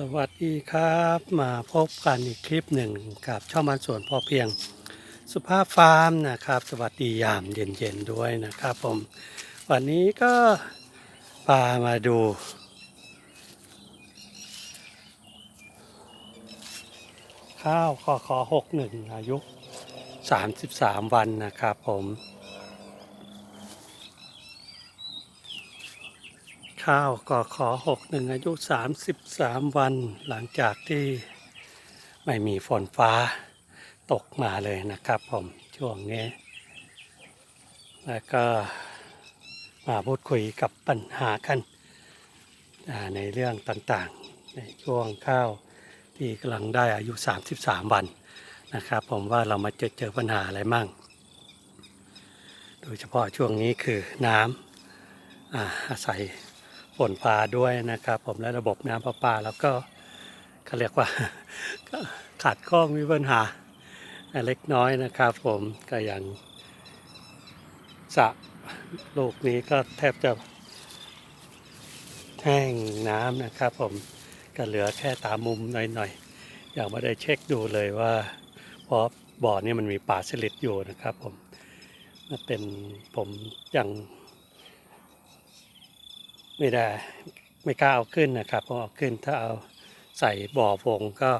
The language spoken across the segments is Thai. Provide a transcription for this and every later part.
สวัสดีครับมาพบกันอีกคลิปหนึ่งกับช่องมันสวนพอเพียง สุภาพฟาร์มนะครับ สวัสดียามเย็นๆด้วยนะครับผมวันนี้ก็พามาดู ข้าวคอคอหกหนึ่งอายุ 33 วันนะครับผม ข้าวกอขอหกหนึ่งอายุ 33 วันหลังจากที่ไม่มีฝนฟ้าตกมาเลยนะครับผมช่วงนี้ แล้วก็มาพูดคุยกับปัญหากันในเรื่องต่างๆ ในช่วงข้าวที่กำลังได้อายุ 33 วันนะครับ ผมว่าเรามาเจอเจอปัญหาอะไรมั่ง โดยเฉพาะช่วงนี้คือน้ำอาศัย ฝนฟ้าด้วยนะครับ ผมและระบบน้ำประปา แล้วก็เขาเรียกว่าขาดข้องมีปัญหาเล็กน้อยนะครับ ผมก็อย่างสระลูกนี้ก็แทบจะแห้งน้ำนะครับ ผมก็เหลือแค่ตามมุมหน่อยๆอย่างไม่ได้เช็คดูเลยว่าเพราะบ่อนี้มันมีป่าสลิดอยู่นะครับ ผมมันเป็นผมยัง ไม่ได้ไม่กล้าเอาขึ้นนะครับเพราะเอาขึ้นถ้าเอาใส่บ่อฟงก็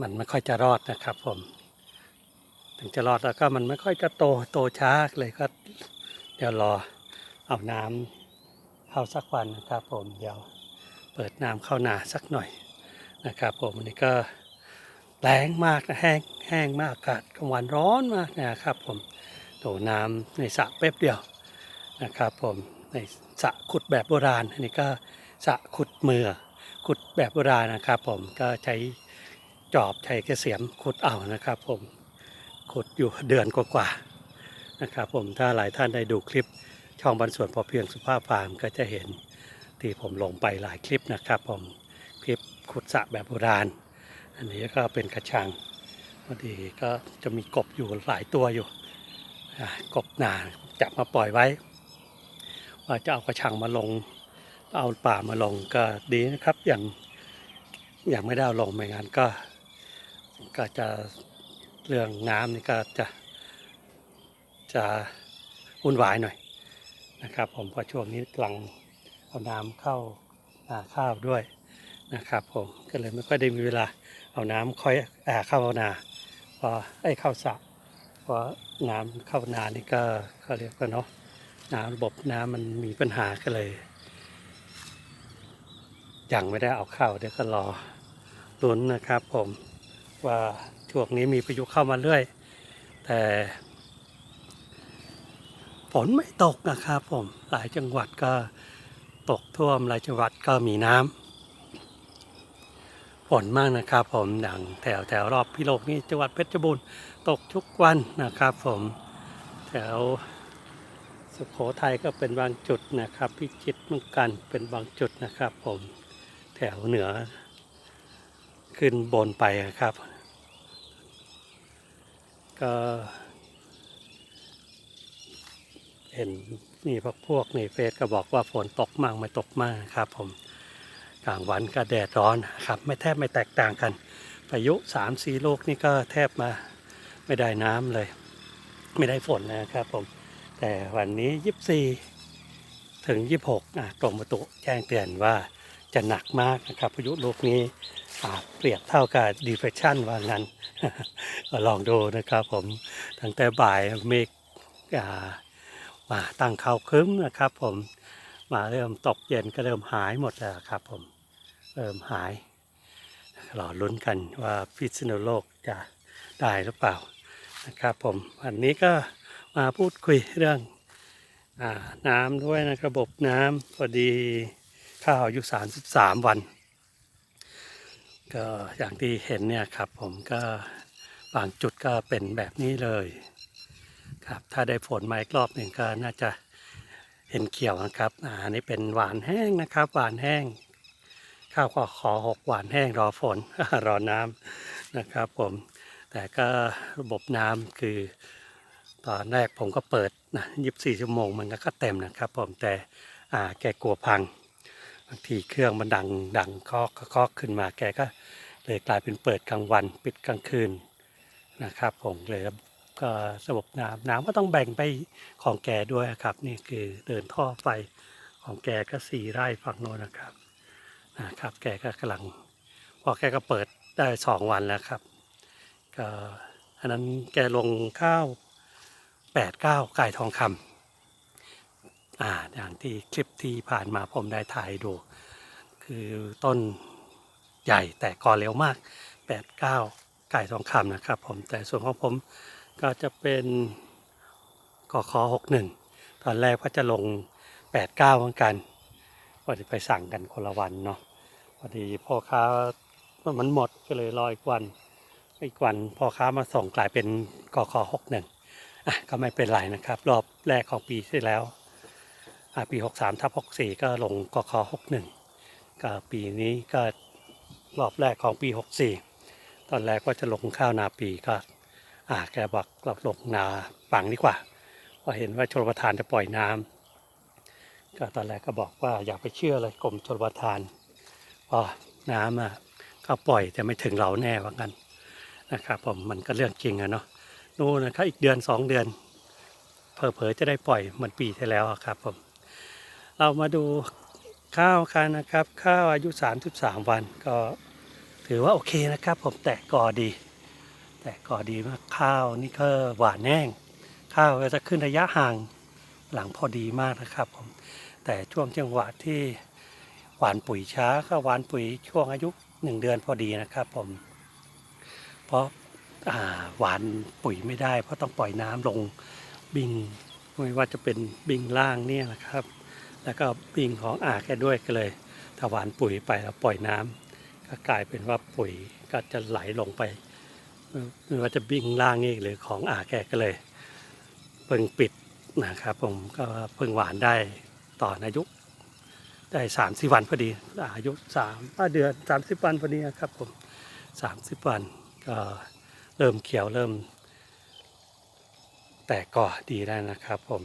มันไม่ค่อยจะรอดนะครับผม ถึงจะรอดแล้วก็มันไม่ค่อยจะโตโตช้าเลยก็ เดี๋ยวรอเอาน้ำเข้าสักวันนะครับผมเดี๋ยวเปิดน้ำเข้านาสักหน่อยนะครับผมอันนี้ก็แรงมากนะแห้งแห้งมากอากาศกลางวันร้อนมากนะครับผมโตน้ำในสระแป๊บเดียว นะครับผมในสระขุดแบบโบราณ อันนี้ก็สระขุดมือขุดแบบโบราณนะครับ ผมก็ใช้จอบใช้กระเสียมขุดเอานะครับ ผมขุดอยู่เดือนกว่าๆนะครับ ผมถ้าหลายท่านได้ดูคลิปช่องบรรส่วนพอเพียงสุภาพฟาร์มก็จะเห็นที่ผมลงไปหลายคลิปนะครับ ผมคลิปขุดสระแบบโบราณ อันนี้ก็เป็นกระชังพอดีก็จะมีกบอยู่หลายตัวอยู่กบนาจับมาปล่อยไว้ ว่าจะเอากระชังมาลง เอาป่ามาลงก็ดีนะครับอย่างอย่างไม่ได้เอาลงไม่งั้นก็ ก็จะเรื่องน้ำนี่ก็จะจะวุ่นวายหน่อยนะครับ ผมเพราะช่วงนี้กำลังเอาน้ำเข้านาข้าวด้วยนะครับ ผมก็เลยไม่ค่อยได้มีเวลาเอาน้ำค่อยอาเข้านาพอไอ้เข้าสระพราะน้ำเข้านานี่ก็เขาเรียกว่าเนาะ น้ำระบบน้ำมันมีปัญหาก็เลย ยังไม่ได้เอาเข้าเดี๋ยวก็รอลุ้นนะครับผมว่าช่วงนี้มีพายุเข้ามาเรื่อย แต่ฝนไม่ตกนะครับผมหลายจังหวัดก็ตกท่วมหลายจังหวัดก็มีน้ำฝนมากนะครับผมอย่างแถวแถวรอบพิโลกนี่จังหวัดเพชรบูรณ์ตกทุกวันนะครับผมแถว สุโขทัยก็เป็นบางจุดนะครับ พิจิตรเหมือนกันเป็นบางจุดนะครับ ผมแถวเหนือ ขึ้นบนไปนะครับ ก็เห็นนี่พวกพวกในเฟซก็บอกว่าฝนตกมากไม่ตกมากครับ ผมกลางวันก็แดดร้อนครับ ไม่แทบไม่แตกต่างกันพายุสามสี่ลูกนี่ก็แทบมาไม่ได้น้ำเลย ไม่ได้ฝนนะครับผม แต่วันนี้ 24 ถึง 26อะกรมอุตุแจ้งเตือนว่าจะหนักมากนะครับพายุลูกนี้เปรียบเท่ากับ depression ว่างั้น ลองดูนะครับผมตั้งแต่บ่ายเมฆมาตั้งเขาครึ้มนะครับผมมาเริ่มตกเย็นก็เริ่มหายหมดแล้วครับผมเริ่มหายรอลุ้นกันว่าพิษณุโลกจะได้หรือเปล่านะครับผมวันนี้ก็ มาพูดคุยเรื่องอน้ำด้วยนะระบบน้ำพอดีข้าวอายุ 33 วัน ก็อย่างที่เห็นเนี่ยครับผมก็บางจุดก็เป็นแบบนี้เลยครับถ้าได้ฝนมาอีกรอบหนึ่งก็น่าจะเห็นเขียวนะครับอ่าอันนี้เป็นหวานแห้งนะครับหวานแห้งข้าวขอขอหกหวานแห้งรอฝนรอน้ำนะครับผมแต่ก็ระบบน้ำคือ ตอนแรกผมก็เปิดนะยีิบสี่ชั่วโมงมันก็เต็มนะครับ ผมแต่อ่าแกกลัวพังบางทีเครื่องมันดังดังเคาะเคาะขึ้นมาแกก็เลยกลายเป็นเปิดกลางวันปิดกลางคืนนะครับ ผมเลยก็ระบบน้ำน้ำก็ต้องแบ่งไปของแกด้วยครับ นี่คือเดินท่อไฟของแกก็สี่ไร่ฝั่งโน้นนะครับนะครับ แกก็กำลังพอแกก็เปิดได้สองวันแล้วครับก็อันนั้นแกลงข้าว แปดเก้าไก่ทองคำอ่าอย่างที่คลิปที่ผ่านมาผมได้ถ่ายดู คือต้นใหญ่แต่กอเร็วมากแปดเก้าไก่ทองคำนะครับผมแต่ส่วนของผมก็จะเป็นกอคอหกหนึ่งตอนแรกก็จะลงแปดเก้าเหมือนกันพอดีไปสั่งกันคนละวันเนาะพอดีพ่อค้ามันหมดก็เลยรออีกวัน อีกวันพ่อค้ามาส่งกลายเป็นกอคหกหนึ่งอะ ก็ไม่เป็นไรนะครับ รอบแรกของปีที่แล้วปีหกสามทับหกสี่ก็ลงกคหกหนึ่งก็ปีนี้ก็รอบแรกของปีหกสี่ตอนแรกว่าจะลงข้าวนาปีก็อ่าแกบอกเราลงนาฝังดีกว่าเพราะเห็นว่าชลประทานจะปล่อยน้ำก็ตอนแรกก็บอกว่าอย่าไปเชื่อเลยกรมชลประทานพอน้ำอะก็ปล่อยแต่ไม่ถึงเราแน่ว่างั้นนะครับผมมันก็เรื่องจริงอะเนาะ นู่นนะครับอีกเดือนสองเดือนเผลอๆจะได้ปล่อยเหมือนปีที่แล้วครับผมเรามาดูข้าวกันนะครับ ข้าวอายุ 33 วันก็ถือว่าโอเคนะครับผมแตกกอดี แตกกอดีมากข้าวนี่ก็หวานแห้งข้าวก็จะขึ้นระยะห่างหลังพอดีมากนะครับผมแต่ช่วงจังหวะที่หวานปุ๋ยช้าก็หวานปุ๋ยช่วงอายุหนึ่งเดือนพอดีนะครับผมเพราะ หวานปุ๋ยไม่ได้ เพราะต้องปล่อยน้ำลงบิงไม่ว่าจะเป็นบิงล่างเนี่ยนะครับ แล้วก็บิงของอ่าแกด้วยก็เลยถ้าหวานปุ๋ยไปแล้วปล่อยน้ำก็กลายเป็นว่าปุ๋ยก็จะไหลลงไปไม่ว่าจะบิงล่างนี่หรือของอ่าแกก็เลยเพิ่งปิดนะครับผมก็เพิ่งหวานได้ต่อนอายุได้สามสิบวันพอดีอายุสามเดือนสามสิบวันพอดีครับผมสามสิบวันก็ เริ่มเขียวเริ่ม แตกก่อดีได้นะครับผม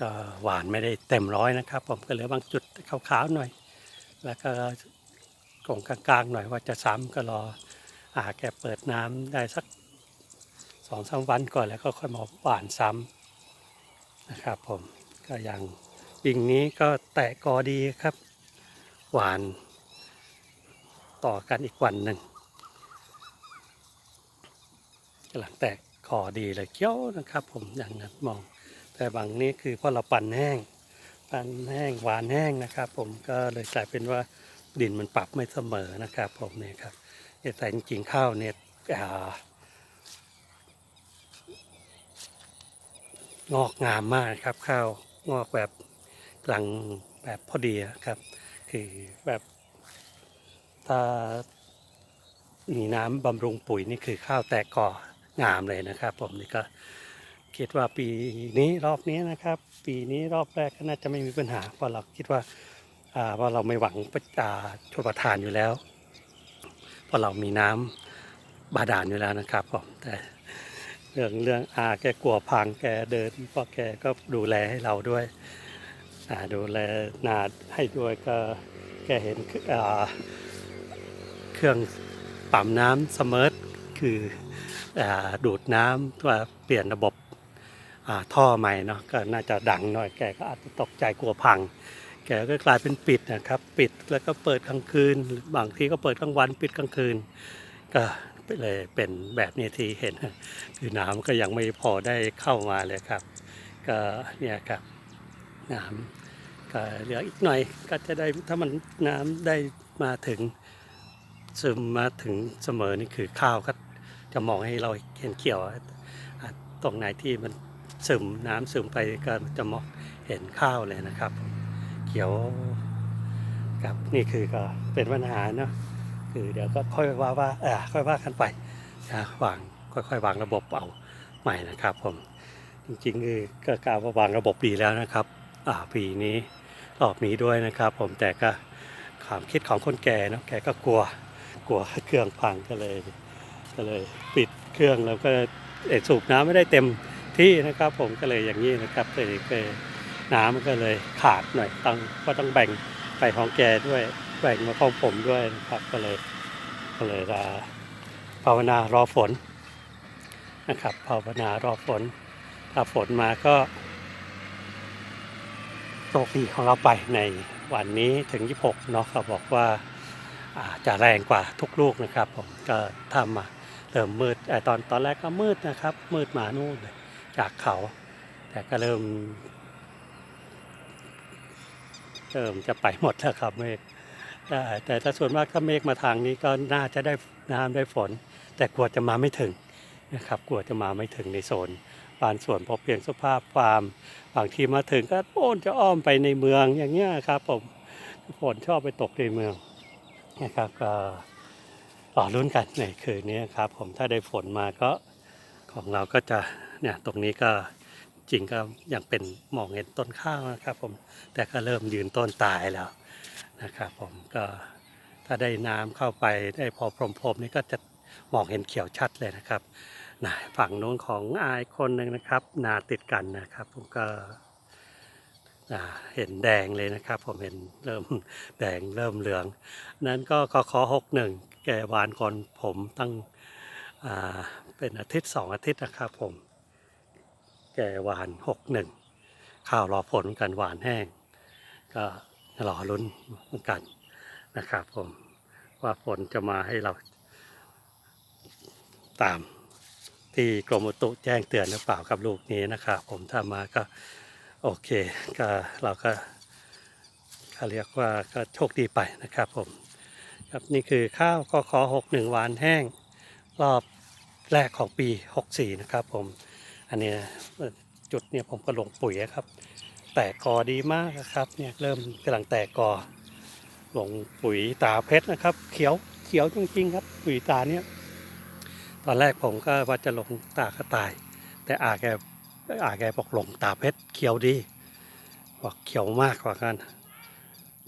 ก็หวานไม่ได้เต็มร้อยนะครับ ผมก็เหลือบางจุดขาวๆหน่อย แล้วก็กงกลางๆหน่อยว่าจะซ้ำก็รออาแกเปิดน้ำได้สักสองสามวันก่อนแล้วก็ค่อยมาหวานซ้ำนะครับ ผมก็ยังปิงนี้ก็แตะกอดีครับ หวานต่อกันอีกวันหนึ่ง กำลังแตกคอดีเลยเกี้ยวนะครับ ผมอย่างนั้นมอง แต่บางนี้คือเพราะเราปั่นแห้ง ปั่นแห้งหวานแห้งนะครับ ผมก็เลยกลายเป็นว่าดินมันปรับไม่เสมอนะครับ ผมเนี่ยครับแต่จริงๆข้าวเนี่ยอ่างอกงามมากครับ ข้าวงอกแบบหลังแบบพอดีครับ คือแบบถ้ามีน้ำบำรุงปุ๋ยนี่คือข้าวแตกก่อ งามเลยนะครับ ผมนี่ก็คิดว่าปีนี้รอบนี้นะครับ ปีนี้รอบแรกก็น่าจะไม่มีปัญหาเพราะเราคิดว่าอ่าว่าเราไม่หวังอ่าชลประทานอยู่แล้วเพราะเรามีน้ำบาดาลอยู่แล้วนะครับผมแต่เรื่องเรื่องอาแกกลัวพังแกเดินเพราะแกก็ดูแลให้เราด้วยดูแลนาให้ด้วยก็แกเห็นเครื่องปั๊มน้ำสมิร์ทคือ ดูดน้ำตัวเปลี่ยนระบบท่อใหม่เนาะก็น่าจะดังหน่อยแกก็อาจจะตกใจกลัวพัง แกก็กลายเป็นปิดนะครับ ปิดแล้วก็เปิดกลางคืนบางทีก็เปิดกลางวันปิดกลางคืน ก็เลยเป็นแบบนี้ที่เห็น คือน้ำก็ยังไม่พอได้เข้ามาเลยครับ ก็เนี่ยครับน้ำก็เหลืออีกหน่อยก็จะได้ถ้ามันน้ำได้มาถึงซึมมาถึงเสมอนี่คือข้าวก็ จะมองให้เราเห็นเขียวตรงไหนที่มันซึมน้ำซึมไปก็จะมองเห็นข้าวเลยนะครับ เขียวครับนี่คือก็เป็นปัญหาเนาะคือเดี๋ยวก็ค่อยว่าว่าเออค่อยว่ากันไปนะวางค่อยๆวางระบบเอาใหม่นะครับผมจริงๆคือก็กล่าวว่าวางระบบดีแล้วนะครับอ่าปีนี้รอบนี้ด้วยนะครับ ผมแต่ก็ความคิดของคนแก่เนอะแกก็กลัวกลัวเครื่องพังก็เลย ก็เลยปิดเครื่องแล้วก็เอ่อสูบน้ำไม่ได้เต็มที่นะครับ ผมก็เลยอย่างนี้นะครับเลยเลยน้ำก็เลยขาดหน่อยต้องก็ต้องแบ่งไปของแกด้วยแบ่งมาของผมด้วยนะครับก็เลยก็เลยจะภาวนารอฝนนะครับภาวนารอฝนถ้าฝนมาก็โชคดีของเราไปในวันนี้ถึง 26เนาะเขาบอกว่าอาจะแรงกว่าทุกลูกนะครับผมก็ทำมา เริ่มมืดไอตอนตอนแรกก็มืดนะครับ มืดมานู่นเลยจากเขา แต่ก็เริ่มเริ่มจะไปหมดแล้วครับเมฆแต่แต่ถ้าส่วนมากถ้าเมฆมาทางนี้ก็น่าจะได้น้ำได้ฝน แต่กลัวจะมาไม่ถึงนะครับกลัวจะมาไม่ถึงในโซนบานส่วนพอเพียงสภาพฟาร์มบางทีมาถึงก็โอนจะอ้อมไปในเมืองอย่างเงี้ยครับผมฝนชอบไปตกในเมืองนะครับก็ รอลุ้นกันในคืนนี้ครับ ผมถ้าได้ฝนมาก็ของเราก็จะเนี่ยตรงนี้ก็จริงก็ยังเป็นมองเห็นต้นข้าวนะครับ ผมแต่ก็เริ่มยืนต้นตายแล้วนะครับผมก็ถ้าได้น้ำเข้าไปได้พอพรมๆนี่ก็จะมองเห็นเขียวชัดเลยนะครับนะฝั่งโน้นของอายคนหนึ่งนะครับ นาติดกันนะครับ ผมก็ เห็นแดงเลยนะครับ ผมเห็นเริ่มแดงเริ่มเหลือง นั้นก็กขอหกหนึ่งแกวานก่อนผมตั้งเป็นอาทิตย์สองอาทิตย์นะครับผม แกวานหกหนึ่งข้าวรอผลกันหวานแห้ง ก็รอลุ้นเหมือนกันนะครับผมว่าฝนจะมาให้เราตามที่กรมอุตุแจ้งเตือนหรือเปล่ากับลูกนี้นะครับผมถ้ามาก็ โอเคก็เราก็เขาเรียกว่าก็โชคดีไปนะครับผมครับนี่คือข้าวก็ขอหกหนึ่งวานแห้ง รอบแรกของปี 64 นะครับผม อันนี้จุดเนี่ยผมก็ลงปุ๋ยครับ แตกกอดีมากนะครับเนี่ยเริ่มกำลังแตกกอลงปุ๋ยตาเพชรนะครับ เขียวเขียวจริงๆครับปุ๋ยตาเนี่ยตอนแรกผมก็ว่าจะลงตากระต่าย แต่อาแก อาแกบอกหลงตาเพชรเขียวดี บอกเขียวมากกว่ากัน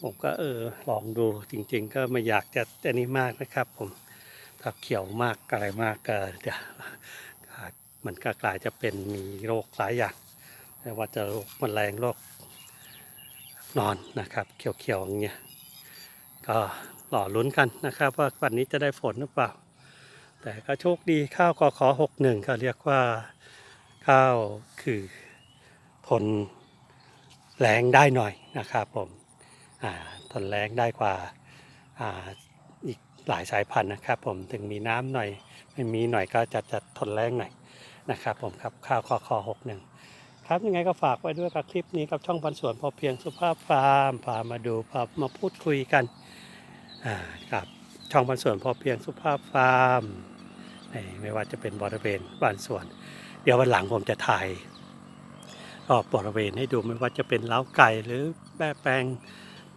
ผมก็เออลองดูจริง ๆ ก็ไม่อยากจะอันนี้มากนะครับ ผมถ้าเขียวมากอะไรมากก็เดี๋ยวมันก็กลายจะเป็นมีโรคหลายอย่างไม่ว่าจะโรคแมลงโรคนอนนะครับ เขียวๆอย่างเงี้ยก็หล่อลุ้นกันนะครับ ว่าวันนี้จะได้ฝนหรือเปล่า แต่ก็โชคดีข้าวกขอหกหนึ่งก็เรียกว่า ข้าวคือทนแรงได้หน่อยนะครับผมทนแรงได้กว่าอีกหลายสายพันธุ์นะครับ ผมถึงมีน้ำหน่อยไม่มีหน่อยก็จะจะทนแรงหน่อยนะครับผมครับข้าวคอคอหกหนึ่งครับยังไงก็ฝากไว้ด้วยกับคลิปนี้กับช่องพันสวนพอเพียงสุภาพฟาร์มพามาดูพามาพูดคุยกันกับช่องพันสวนพอเพียงสุภาพฟาร์มไม่ว่าจะเป็นบริเวณบ้านสวน เดี๋ยววันหลังผมจะถ่ายรอบบริเวณให้ดูไม่ว่าจะเป็นเล้าไก่หรือแม่แปลง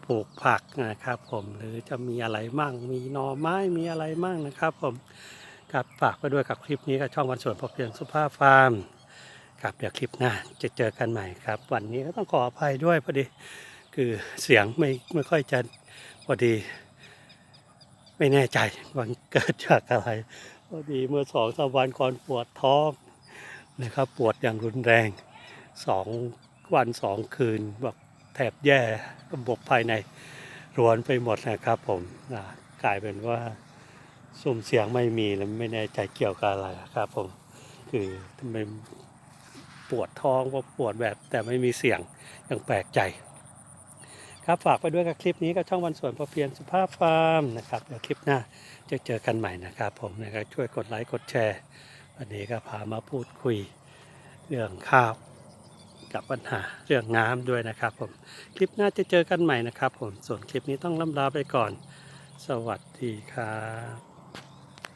ปลูกผักนะครับผมหรือจะมีอะไรมั่ง มีหน่อไม้มีอะไรมั่งนะครับผมครับฝากไว้ด้วยกับคลิปนี้กับช่องวันสวนพอเพียงสุภาพฟาร์มครับเดี๋ยวคลิปหน้าจะเจอกันใหม่ครับ วันนี้ก็ต้องขออภัยด้วยพอดี คือเสียงไม่ไม่ค่อยจะพอดี ไม่แน่ใจวันเกิดจากอะไรพอดีเมื่อสองสามวันก่อนปวดท้อง นะครับปวดอย่างรุนแรงสองวันสองคืนแบบแทบแย่ระบบภายในรวนไปหมดนะครับผมกลายเป็นว่าซุ่มเสียงไม่มีแล้วไม่แน่ใจเกี่ยวกับอะไรครับผมคือทำไมปวดท้องว่าปวดแบบแต่ไม่มีเสียงยังแปลกใจ ครับฝากไปด้วยกับคลิปนี้กับช่องวันสวนพอเพียงสุภาพฟาร์มนะครับเดี๋ยวคลิปหน้าจะเจอกันใหม่นะครับผมนะครับช่วยกดไลค์กดแชร์ วันนี้ก็พามาพูดคุยเรื่องข้าวกับปัญหาเรื่องน้ำด้วยนะครับผม คลิปหน้าจะเจอกันใหม่นะครับผม ส่วนคลิปนี้ต้องล่ำลาไปก่อน สวัสดีครับ